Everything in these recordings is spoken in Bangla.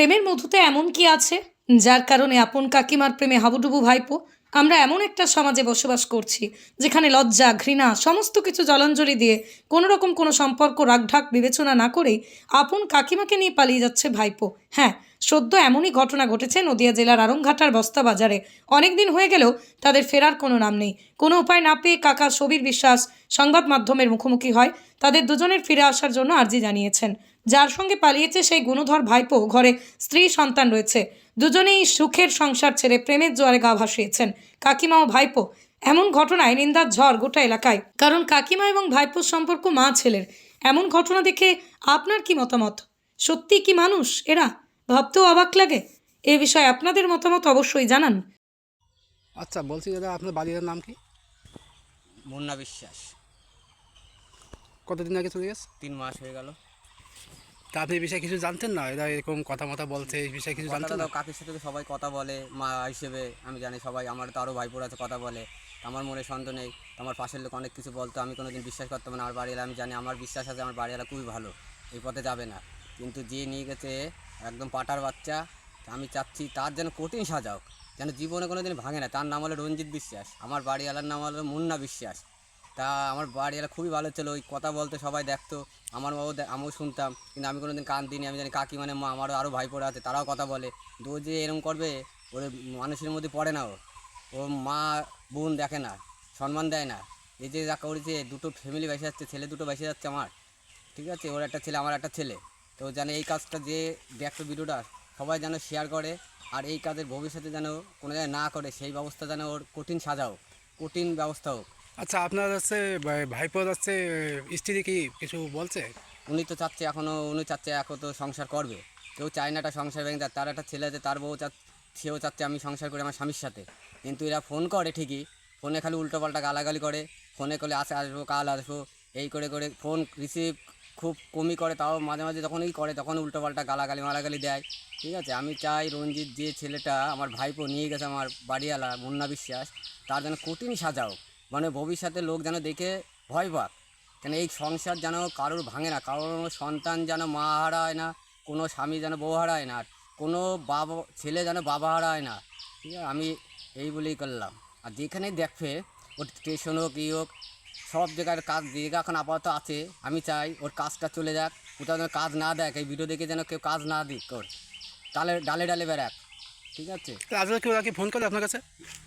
প্রেমের মধুতে এমন কি আছে? যার কারণে আপন কাকিমার প্রেমে হাবুডুবু ভাইপো, আমরা এমন একটা সমাজে বসবাস করছি, যেখানে লজ্জা, ঘৃণা, সমস্ত কিছু জলাঞ্জলি দিয়ে কোনো রকম কোনো সম্পর্ক রাগঢাক বিবেচনা না করেই আপন কাকিমাকে নিয়ে পালিয়ে যাচ্ছে ভাইপো। হ্যাঁ সদ্য এমনই ঘটনা ঘটেছে নদিয়া জেলার আরংঘাটার বস্তা বাজারে। অনেক দিন হয়ে গেলেও তাদের ফেরার কোনো নাম নেই। কোনো উপায় না পেয়ে কাকা সবির বিশ্বাস সংবাদ মাধ্যমের মুখোমুখি হয়। তাদের দুজনের ফিরে আসার জন্য আর্জি জানিয়েছেন। যার সঙ্গে পালিয়েছে সেই গুণধর ভাইপো ঘরে স্ত্রী সন্তান রয়েছে। দুজনেই সুখের সংসার ছেড়ে প্রেমের জোয়ারে গা ভাসিয়েছেন কাকিমা ও ভাইপো। এমন ঘটনায় নিন্দার ঝড় গোটা এলাকায়। কারণ কাকিমা এবং ভাইপোর সম্পর্ক মা ছেলের। এমন ঘটনা দেখে আপনার কি মতামত? সত্যি কি মানুষ এরা? ভাবতেও অবাক লাগে। এ বিষয়ে আপনাদের মতামত অবশ্যই জানান। আচ্ছা বলছি দাদা আপনার বাড়ির নাম কি? মুন্না বিশ্বাস। কতদিন আগে চলে গেছে? তিন মাস হয়ে গেল। এই বিষয়ে কিছু জানতেন না? এরা এরকম কথা মতা বলছে এই বিষয়ে কিছু জানতেন না? কাকির সাথে তো সবাই কথা বলে মা হিসেবে আমি জানি সবাই আমার তো আরও ভাইপোর আছে কথা বলে। আমার মনে সন্দেহ নেই আমার পাশের লোক অনেক কিছু বলতো আমি কোনোদিন বিশ্বাস করতাম না আমার বাড়িওয়ালা আমি জানি আমার বিশ্বাস আছে আমার বাড়িওয়ালা খুবই ভালো এই পথে যাবে না। কিন্তু যে নিয়ে গেছে একদম পাটার বাচ্চা আমি চাচ্ছি তার যেন কঠিন সাজাও যেন জীবনে কোনো দিন ভাঙে না। তার নাম হলো রঞ্জিত বিশ্বাস আমার বাড়িওয়ালার নাম হলো মুন্না বিশ্বাস। তা আমার বাড়ি বাড়িওয়ালা খুবই ভালো ছিল, ওই কথা বলতে সবাই দেখতো। আমার বাবু আমিও শুনতাম, কিন্তু আমি কোনোদিন কান দিইনি, আমি জানি কাকি মানে মা, আমারও আরও ভাইপোরা আছে, তারাও কথা বলে। তো যে এরকম করবে, ওর মানুষের মধ্যে পড়ে না ও। ও মা, বোন দেখে না, সম্মান দেয় না। এই যে যা করেছে, দুটো ফ্যামিলি বেসে যাচ্ছে, ছেলে দুটো বেসে যাচ্ছে আমার, ঠিক আছে? ওর একটা ছেলে, আমার একটা ছেলে। তো যেন এই কাজটা যে দেখতো ভিডিওটা সবাই যেন শেয়ার করে, আর এই কাজের ভবিষ্যতে যেন কোনো জায়গায় না করে, সেই ব্যবস্থা যেন ওর কঠিন সাজাও কঠিন ব্যবস্থা হোক। আচ্ছা আপনার হচ্ছে ভাই- ভাইপোর হচ্ছে, স্ত্রী কি কিছু বলছে? উনি তো চাচ্ছে এখনও উনি চাচ্ছে এখন তো সংসার করবে। কেউ চায় না একটা সংসার ভেঙে তার একটা ছেলে আছে, তার বউ চা- সেও চাচ্ছে আমি সংসার করি আমার স্বামীর সাথে। কিন্তু এরা ফোন করে ঠিকই। ফোনে খালি উল্টোপাল্টা গালাগালি করে। ফোনে করলে আসে, আসব, কাল আসব, এই করে করে ফোন রিসিভ খুব কমই করে। তাও মাঝে মাঝে যখনই করে, তখন উল্টোপাল্টা গালাগালি, মালাগালি দেয়। ঠিক আছে? আমি চাই রঞ্জিত যে ছেলেটা আমার ভাইপো নিয়ে গেছে আমার বাড়িওয়ালা, মুন্না বিশ্বাস, তার যেন কঠিন সাজাও মানে ভবিষ্যতে লোক যেন দেখে ভয় পাক। কেন এই সংসার যেন কারোর ভাঙে না কারোর সন্তান যেন মা হারায় না, কোনো স্বামী যেন বউ হারায় না, আর কোনো বাবা, ছেলে যেন বাবা হারায় না। ঠিক আছে? আমি এই বলেই করলাম। আর যেখানেই দেখবে, ওর স্টেশন হোক, ই হোক, সব জায়গার কাজ জায়গা এখন আপাতত আছে, আমি চাই ওর কাজটা চলে যাক, কোথাও যেন কাজ না দেখ, এই ভিডিও দেখে যেন কেউ কাজ না দিক ওর ডালে ডালে ডালে বেড়াক। ঠিক আছে? তা আজকে ওরা কি ফোন করে আপনার কাছে?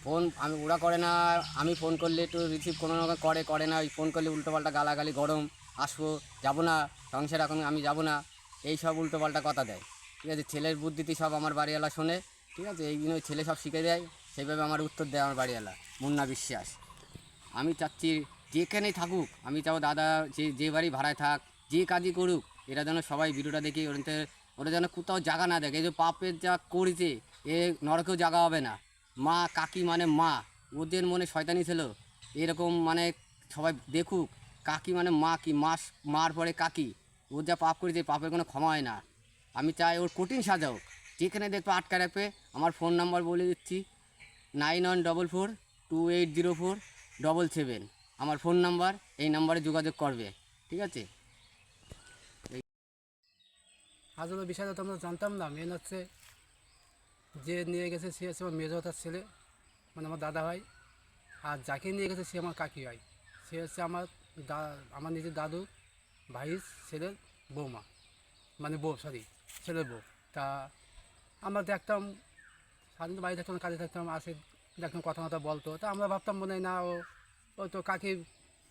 ফোন আমি ওরা করে না আমি ফোন করলে একটু রিসিভ কোনো রকম করে করে না ওই ফোন করলে উল্টোপাল্টা গালাগালি গরম আসব যাব না সংসার এখন আমি যাব না এই সব উল্টোপাল্টা কথা দেয়। ঠিক আছে ছেলের বুদ্ধিতে সব আমার বাড়িওয়ালা শোনে ঠিক আছে এই জন্য ছেলে সব শিখে দেয় সেইভাবে আমার উত্তর দেয় আমার বাড়িওয়ালা মুন্না বিশ্বাস। আমি চাচ্ছি যেখানেই থাকুক আমি চাও দাদা যে যে বাড়ি ভাড়ায় থাক যে কাজই করুক এরা যেন সবাই ভিডিওটা দেখে ওরতে ওরা যেন কোথাও জায়গা না দেখে এই যে পাপের যা করেছে এ নরকেও জায়গা হবে না। মা, কাকি মানে মা। ওদের মনে শয়তানি ছিল। এরকম মানে সবাই দেখুক, কাকি মানে মা কি? মাস মার পরে কাকি। ও যা পাপ করেছে পাপের কোনো ক্ষমা হয় না। আমি চাই ওর কঠিন সাজা হোক। যেখানে দেখবে আটকা রাখবে। আমার ফোন নাম্বার বলে দিচ্ছি। Nine one double four two eight zero four double seven. আমার ফোন নাম্বার, এই নাম্বারে যোগাযোগ করবে। ঠিক আছে? আসলে বিষয়টা তো আমরা জানতাম না। মেন হচ্ছে যে নিয়ে গেছে সে হচ্ছে আমার মেজো তার ছেলে মানে আমার দাদা ভাই আর যাকে নিয়ে গেছে সে আমার কাকি ভাই সে হচ্ছে আমার দা, আমার নিজের দাদু, ভাই, ছেলের বৌমা। মানে বউ সরি ছেলের বউ। তা আমরা দেখতাম সাধারণত বাড়ি থাকতাম কাজে থাকতাম, আসে দেখতাম কথা মতো বলতো। তা আমরা ভাবতাম মনে হয় না, ও ও তো কাকি,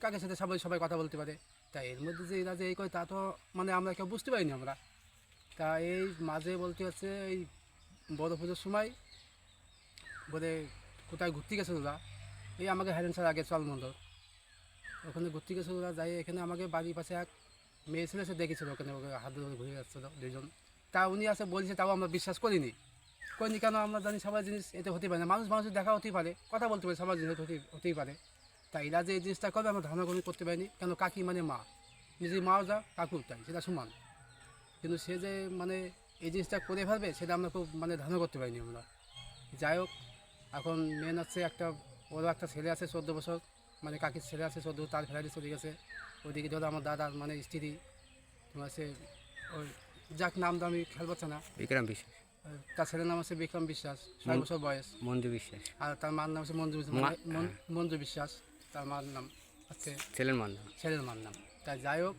কাকের সাথে সবাই সবাই কথা বলতে পারে। তা এর মধ্যে যে এরা যে এই করে, তা তো মানে আমরা কেউ বুঝতে পারিনি আমরা। তা এই মাঝে বলতে হচ্ছে, এই বড় পুজোর সময় বলে, কোথায় ঘুরতে গেছে ওরা এই আমাকে হ্যারেন স্যার আগে চল মন্ডল। ওখানে ঘুরতে গেছে ওরা যাই এখানে আমাকে বাড়ির পাশে এক মেয়ে ছেলে সে দেখেছিল ওখানে, ওকে হাত ধরে ঘুরে যাচ্ছিল দুজন তা উনি আসে বলছে, তাও আমরা বিশ্বাস করিনি। করিনি কেন? আমরা জানি সবার জিনিস এতে হতে পারে না। মানুষ মানুষের দেখা হতেই পারে, কথা বলতে পারে, সবার জিনিস হতেই হতেই পারে। তাই এরা যে এই জিনিসটা করবে, আমরা ধারণা কোনো করতে পারিনি। কেন? কাকি মানে মা। নিজের মাও যা কাকুর, তাই সেটা সমান। কিন্তু সে যে মানে এই জিনিসটা করে ফেলবে সেটা আমরা খুব মানে ধারণা করতে পারিনি আমরা। যাই হোক এখন মেন হচ্ছে একটা ওরও একটা ছেলে আছে চোদ্দ বছর মানে কাকির ছেলে আছে চোদ্দ তার ফেরারি চলে গেছে। ওইদিকে ধরো আমার দাদার মানে স্ত্রী তোমার সে ওই যাক নাম তো আমি খেয়াল পাচ্ছি না। বিক্রম বিশ্বাস। তার ছেলের নাম হচ্ছে বিক্রম বিশ্বাস ছয় বছর বয়স। মঞ্জু বিশ্বাস। আর তার মার নাম হচ্ছে মঞ্জু মা- মন- মঞ্জু বিশ্বাস তার মার নাম হচ্ছে ছেলের মান নাম। ছেলের মার নাম। তাই যাই হোক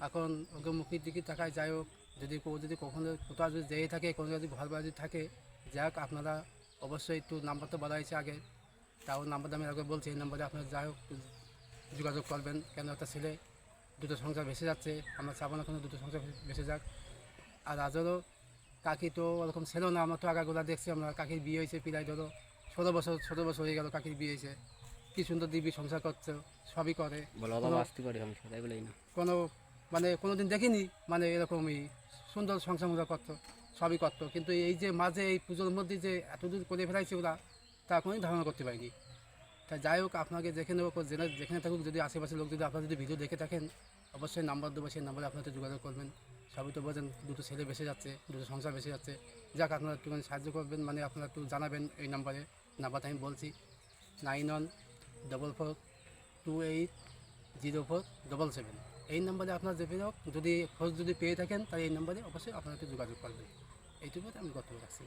এখন ওকে মুখের দিকে তাকায় যাই হোক যদি কেউ যদি কখনো কোথাও যদি যেয়ে থাকে কোনো যদি ঘর বাড়ি থাকে যাক আপনারা অবশ্যই একটু নাম্বার তো বলা হয়েছে আগে। তাও নাম্বারটা আমি আগে বলছি এই নাম্বারে আপনারা যাই হোক যোগাযোগ করবেন। কেন একটা ছেলে দুটো সংসার ভেসে যাচ্ছে আমরা চাবো না কোনো দুটো সংসার ভেসে যাক। আর আজও কাকি তো ওরকম ছিল না আমরা তো আগাগোলা দেখছি আমরা কাকির বিয়ে হয়েছে প্রায় ধরো ষোলো বছর ষোলো বছর হয়ে গেল কাকির বিয়ে হয়েছে। কি সুন্দর দিব্যি সংসার করছে সবই করে। কোনো- মানে কোনো দিন দেখিনি মানে এরকমই সুন্দর সংসার করতো, সবই করতো। কিন্তু এই যে মাঝে এই পুজোর মধ্যে যে এতদূর করে ফেলাইছে ওরা, তা কোনোই ধারণা করতে পারিনি। তাই যাই হোক, আপনাকে যেখানে হোক জেনে যেখানে থাকুক, যদি আশেপাশের লোক যদি আপনারা যদি ভিডিও দেখে থাকেন, অবশ্যই নাম্বার দেবো, সেই নাম্বারে আপনার সাথে যোগাযোগ করবেন। সবই তো বোঝেন দুটো ছেলে বেসে যাচ্ছে, দুটো সংসার বেসে যাচ্ছে। যাক, আপনারা একটুখানি সাহায্য করবেন মানে আপনারা একটু জানাবেন এই নাম্বারে। নাম্বারটা আমি বলছি, nine one, double four, two eight, zero four, double seven. এই নাম্বারে আপনার যে হোক যদি খোঁজ যদি পেয়ে থাকেন, তাহলে এই নাম্বারে অবশ্যই আপনারা যোগাযোগ করবেন। এইটুকু আমি গত রাখছি।